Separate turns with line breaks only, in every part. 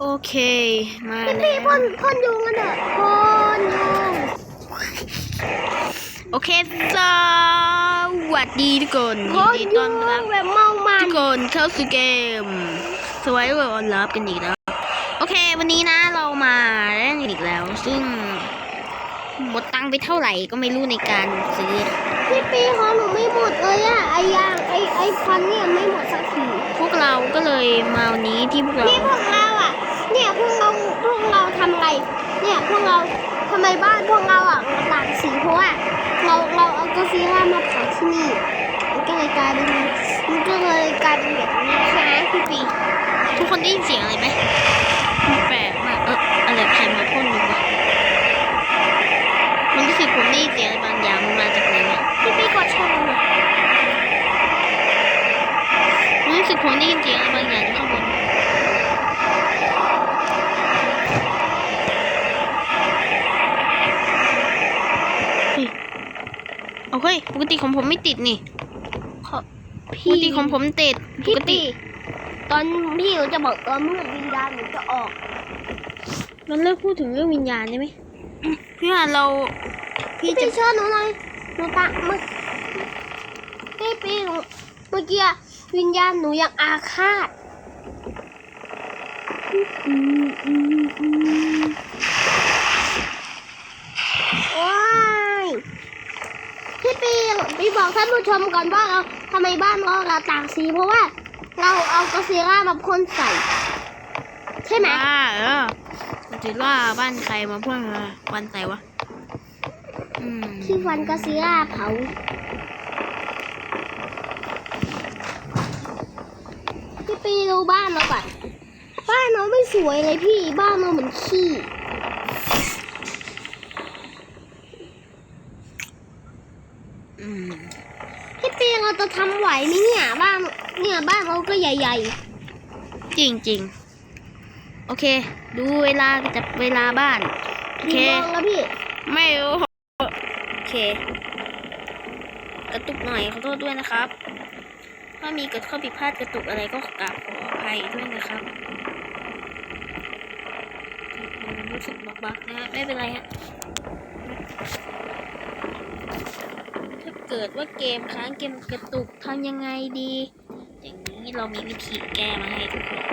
โอเค มา
พี่
แล้
พี่
ว
พ่นพ่นยุงกันเถอะพ่นยุง
โอเคสวัสดีทุกคน
พ่
ยิ
น
นดี
ยุ
ต้อน
ง
รับ
แบบเมามั
ทุ
น
กคนเข้าสู่เกมสวายเวอร์ออนลับกันอีกแล้ว โอเค วันนี้นะเรามาเล่นอีกแล้ว ซึ่งหมดตังค์ไปเท่าไหร่ก็ไม่รู้ในการซื้อ
พี่ปีของหนูไม่หมดเลยอะไอยางไอไอพันเนี่ยไม่หมดสักที
พวกเราก็เลยมาวันนี้ที่พวกเรา
นี่พวก เราอะเนี่ยพวกเราพวกเราทำไงเนี่ยพวกเราทำไมบ้านพวกเราอะต่างสีเพราะว่าเราเราเอากาแฟมาเผาที่นี่มันก็เลยกลายเป็นมันก็เลยกลายเป็นแบบนี้ใช่ไหมพี่ปี
ทุกคนได้ยินเสียงอะไรไหมมันแปลกมากเอออะไรใครมาพ่นอยู่วะมันรู้สึกผมได้ยินเสียงอะไรบางอย่างมันมาจากไหนวะ
พี่ปีกดชนเลย
รู้สึกผมได้ยินเสียงอะไรบางอย่างอยู่ข้างบนเฮ้ย เอาเฮ้ยปกติของผมไม่ติดนี่
ขอ
ปกติของผมติดป
พี่
กติ
ปีตอนพี่หนูจะบอกตอนเมื่อวิญญาณหนูจะออก
มันเลิกพูดถึงเรื่องวิญญาณได้ไหมพี่ว่าเรา พี่
พี่
จะ
จะเชื่อหนูหน่อยหนูตาเมื่อพี่ปีหนูเมื่อกี้วิญญาณหนูยังอาฆาตว้าย พี่ปีพี่บอกท่านผู้ชมก่อนว่าเราทำไมบ้านเราเราต่างสี เพราะว่าเราเอากระเซีร่ามาพ่นใส่ ใช่ไหม
อ่าเออถือว่าบ้านใครมาพ่นมาวันไหนวะอืม
ที่ฟันกระเซีร่าเผาพี่ปีดูบ้านเราก่อนบ้านเราไม่สวยเลยพี่บ้านเราเหมือนขี้
อืม
พี่ปีเราจะทำไหวไหมเนี่ยบ้านเนี่ยบ้านเราก็ใหญ่
จริงจริงๆโอเค ดูเวลาจับเวลาบ้านโอ
ๆ
เค
กี่โมงแล้วพี่
ไม่รู้โอเค กระตุกหน่อยขอโทษด้วยนะครับ ถ้ามีเกิดข้อผิดพลาดกระตุกอะไรก็กราบขออภัยด้วยนะครับอืมรู้สึกบักๆนะฮะไม่เป็นไรฮะถ้า เกิดว่าเกมค้างเกมกระตุกทำยังไงดี อย่างนี้เรามีวิธีแก้มาให้ทุกคน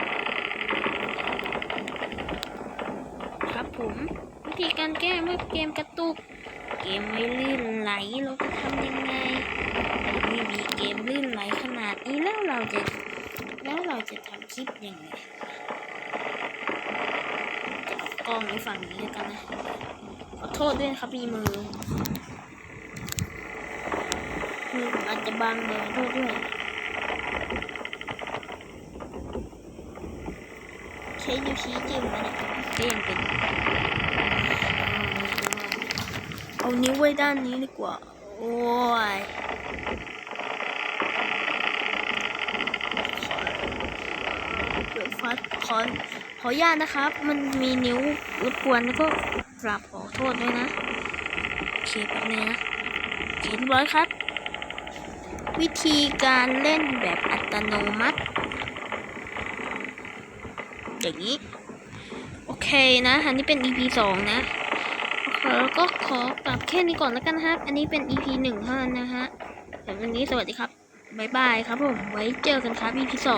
ครับผมวิธีการแก้เมื่อเกมกระตุก เกมไม่ลื่นไหลเราจะทำยังไงไม่มีเกมลื่นไหลขนาดนี้แล้วเราจะแล้วเราจะทำคลิปยังไงจะเอากล้องในฝั่งนี้แล้วกันนะขอโทษด้วยนะครับมีมือ อผมอาจจะบังเลยขอโทษด้วย ใช้นิ้วชี้จิ้มนะเนี่ยก็ยังเป็นเอานิ้วไว้ด้านนี้ดีกว่า โอ้ยเปิดฟัดขอขออนุญาตนะครับ มันมีนิ้วรบกวนแล้วก็กราบขอโทษด้วยนะ โอเคแป๊บนึงนะโอเคเรียบร้อยครับ วิธีการเล่นแบบอัตโนมัติ อย่างนี้ โอเคนะ อันนี้เป็น EP สองนะแล้วก็ขอกลับแค่นี้ก่อนแล้วกันนะครับ อันนี้เป็น EP หนึ่งเท่านั้นนะฮะแต่วันนี้สวัสดีครับ บ๊ายบายครับผม ไว้เจอกันครับ EP สอง